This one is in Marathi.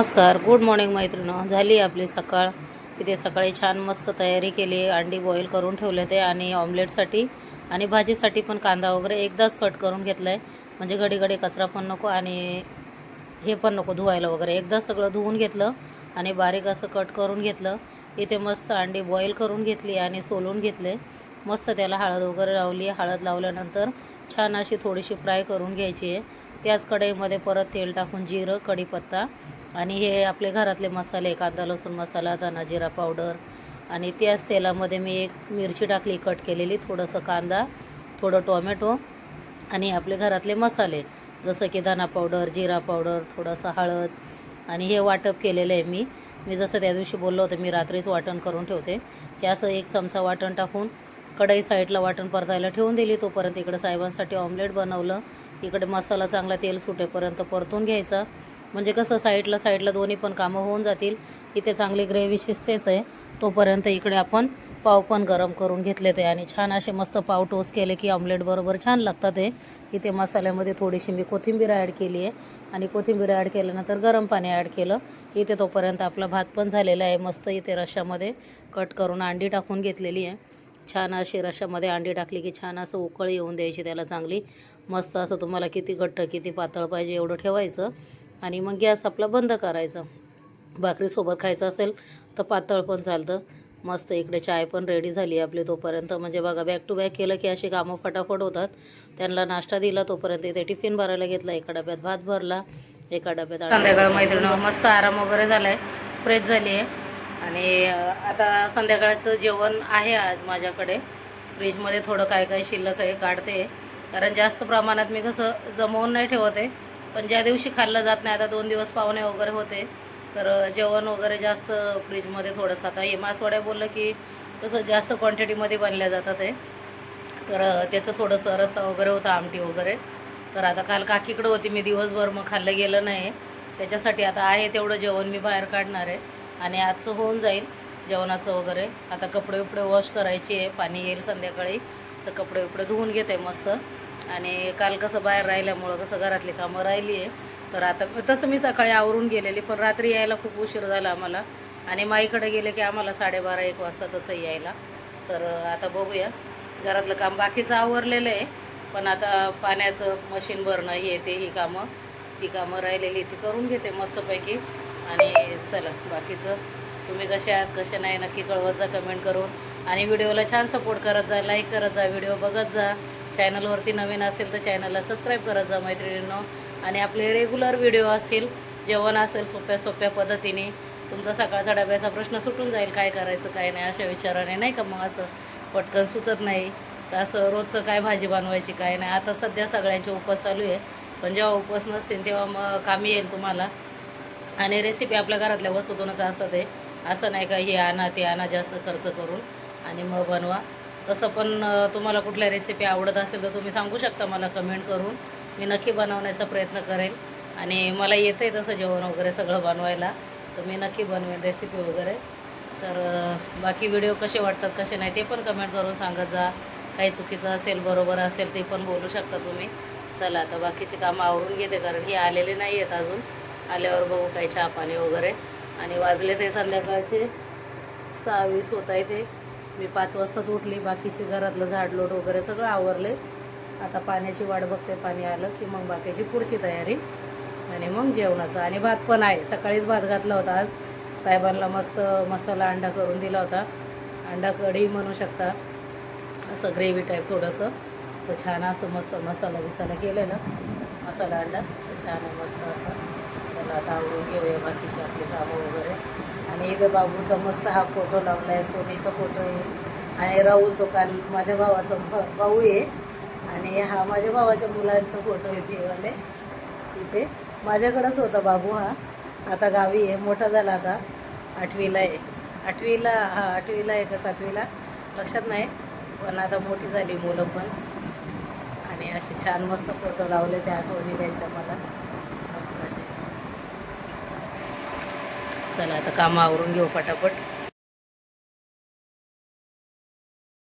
नमस्कार गुड मॉर्निंग मैत्रिणं. झाली आपली सकाळ. इथे सकाळी छान मस्त तयारी केली अंडी बॉईल करून ठेवले ते आणि ऑमलेटसाठी आणि भाजीसाठी पण कांदा वगैरे एकदाच कट करून घेतला आहे म्हणजे घडी घडी कचरा पण नको आणि हे पण नको धुवायला वगैरे. एकदा सगळं धुवून घेतलं आणि बारीक असं कट करून घेतलं. इथे मस्त अंडी बॉईल करून घेतली आणि सोलून घेतले. मस्त त्याला हळद वगैरे लावली. हळद लावल्यानंतर छान अशी थोडीशी फ्राय करून घ्यायची आहे. त्याच कढईमध्ये परत तेल टाकून जिरं कढीपत्ता आणि हे आपले घरातले मसाले कांदा लसूण मसाला धना जिरा पावडर आणि त्याच तेलामध्ये मी एक मिरची टाकली कट केलेली थोडंसं कांदा थोडं टोमॅटो आणि आपले घरातले मसाले जसं की धना पावडर जिरा पावडर थोडंसं हळद आणि हे वाटप केलेलं आहे मी. मी जसं त्या दिवशी बोललो होतं मी रात्रीच वाटण करून ठेवते. हे असं एक चमचा वाटण टाकून कढई साईडला वाटण परतायला ठेवून दिली तोपर्यंत इकडे साहेबांसाठी ऑमलेट बनवलं. इकडे मसाला चांगला तेल सुटेपर्यंत परतून घ्यायचा. म्हणजे कसं साईडला साईडला दोन्ही पण कामं होऊन जातील. इथे चांगली ग्रेव्ही शिजतेच आहे. तोपर्यंत इकडे आपण पाव पण गरम करून घेतले ते आणि छान असे मस्त पाव टोस्ट केले की ऑमलेट बरोबर छान लागतात ते इथे मसाल्यामध्ये थोडीशी मी कोथिंबीर ॲड केली आहे. आणि कोथिंबीर ॲड केल्यानंतर गरम पाणी ॲड केलं. इथे तोपर्यंत आपला भात पण झालेला आहे. मस्त इथे रश्शामध्ये कट करून अंडी टाकून घेतलेली आहे. छान अशी रशामध्ये अंडी टाकली की छान असं उकळ येऊन द्यायची त्याला चांगली. मस्त असं तुम्हाला किती घट्ट किती पातळ पाहिजे एवढं ठेवायचं. आणि मग गॅस आपला बंद करायचा. भाकरीसोबत खायचं असेल तर पातळ पण चालतं. मस्त इकडे चाय पण रेडी झाली आपली तोपर्यंत. म्हणजे बघा बॅक टू बॅक केलं की अशी कामं फटाफट होतात. त्यांना नाश्ता दिला तोपर्यंत इथे टिफिन भरायला घेतला. एका डब्यात भात भरला एका डब्यात संध्याकाळ मैत्रीण मस्त आराम वगैरे झाला आहे फ्रेश झाली आहे. आणि आता संध्याकाळचं जेवण आहे आज माझ्याकडे. फ्रीजमध्ये थोडं काय काय शिल्लक आहे काढते. कारण जास्त प्रमाणात मी कसं जमवून नाही ठेवत आहे. पण ज्या दिवशी खाल्लं जात नाही आता दोन दिवस पाहुणे वगैरे होते तर जेवण वगैरे जास्त फ्रीजमध्ये थोडंसं. आता हे मासवड्या बोललं की तसं जास्त क्वांटिटीमध्ये बनल्या जातात ते तर त्याचं थोडंसं रस्सा वगैरे होता आमटी वगैरे. तर आता काल काकीकडं होती मी दिवसभर मग खाल्लं गेलं नाही. त्याच्यासाठी आता आहे तेवढं जेवण मी बाहेर काढणार आहे. आणि आजचं होऊन जाईल जेवणाचं वगैरे. आता कपडे उपडे वॉश करायचे आहे पाणी येईल संध्याकाळी. तर कपडे उपडे धुवून घेते मस्त. आणि काल कसं बाहेर राहिल्यामुळं कसं घरातली कामं राहिली आहे. तर आता तसं मी सकाळी आवरून गेलेली पण रात्री यायला खूप उशीर झाला आम्हाला. आणि माईकडे गेले की आम्हाला साडेबारा एक वाजता तसं यायला. तर आता बघूया. घरातलं काम बाकीचं आवरलेलं आहे पण आता पाण्याचं मशीन भरणं हे ते ही कामं ती कामं राहिलेली ती करून घेते मस्तपैकी. आणि चला बाकीचं तुम्ही कसे आहात कसे नाही नक्की कळवत जा कमेंट करून. आणि व्हिडिओला छान सपोर्ट करत जा लाईक करत जा व्हिडिओ बघत जा. चॅनलवरती नवीन असेल तर चॅनलला सबस्क्राईब करत जा मैत्रिणींनो. आणि आपले रेग्युलर व्हिडिओ असतील जेवण असेल सोप्या सोप्या पद्धतीने तुमचा सकाळचा डब्याचा प्रश्न सुटून जाईल काय करायचं काय नाही अशा विचाराने नाही का मग असं पटकन सुचत नाही. तर असं रोजचं काय भाजी बनवायची काय नाही. आता सध्या सगळ्यांचे उपवास चालू आहे. पण जेव्हा उपवास नसतील तेव्हा मग कामी येईल तुम्हाला. आणि रेसिपी आपल्या घरातल्या वस्तूतूनच असतात ते. असं नाही का हे आणा ते आणा जास्त खर्च करून. आणि मग बनवा. तसं पण तुम्हाला कुठल्या रेसिपी आवडत असेल तर तुम्ही सांगू शकता मला कमेंट करून. मी नक्की बनवण्याचा प्रयत्न करेन. आणि मला येतं आहे तसं जेवण वगैरे सगळं बनवायला. तर मी नक्की बनवेन रेसिपी वगैरे. तर बाकी व्हिडिओ कसे वाटतात कसे नाही ते पण कमेंट करून सांगत जा. काही चुकीचं असेल बरोबर असेल ते पण बोलू शकता तुम्ही. चला आता बाकीची कामं आवरून घेते कारण हे आलेले नाही आहेत अजून. आल्यावर बघू काही चहा पाणी वगैरे. आणि वाजले ते संध्याकाळचे. सहा वीस होत आहे ते. मी पाच वाजताच उठली बाकीचे घरातलं झाडलोट वगैरे सगळं आवरले. आता पाण्याची वाट बघते पाणी आलं की मग बाकीची पुढची तयारी आणि मग जेवणाचं. आणि भात पण आहे. सकाळीच भात घातला होता आज. साहेबांना मस्त मसाला अंडा करून दिला होता. अंडा कढी म्हणू शकता. असं ग्रेव्ही टाईप थोडंसं. तर छान असं मस्त मसाला बिसाला केलेलं. मसाला अंडा. तर छान आहे मस्त असं. चला आता आवडून घेऊया बाकीची. हे इथं बाबूचा मस्त हा फोटो लावला आहे सोनीचा फोटो आहे. आणि राहुल तो काल माझ्या भावाचा भ- भाऊ आहे. आणि हा माझ्या भावाच्या मुलांचा फोटो आहे तेवाले इथे माझ्याकडंच होता बाबू हा. आता गावी आहे मोठा झाला आता. आठवीला आहे. आठवीला हा आठवीला आहे का सातवीला? लक्षात नाही पण आता मोठी झाली मुलं पण. आणि असे छान मस्त फोटो लावले त्या आठवणी द्यायच्या मला मस्त असे चला आता कामं आवरून घेऊ पटापट.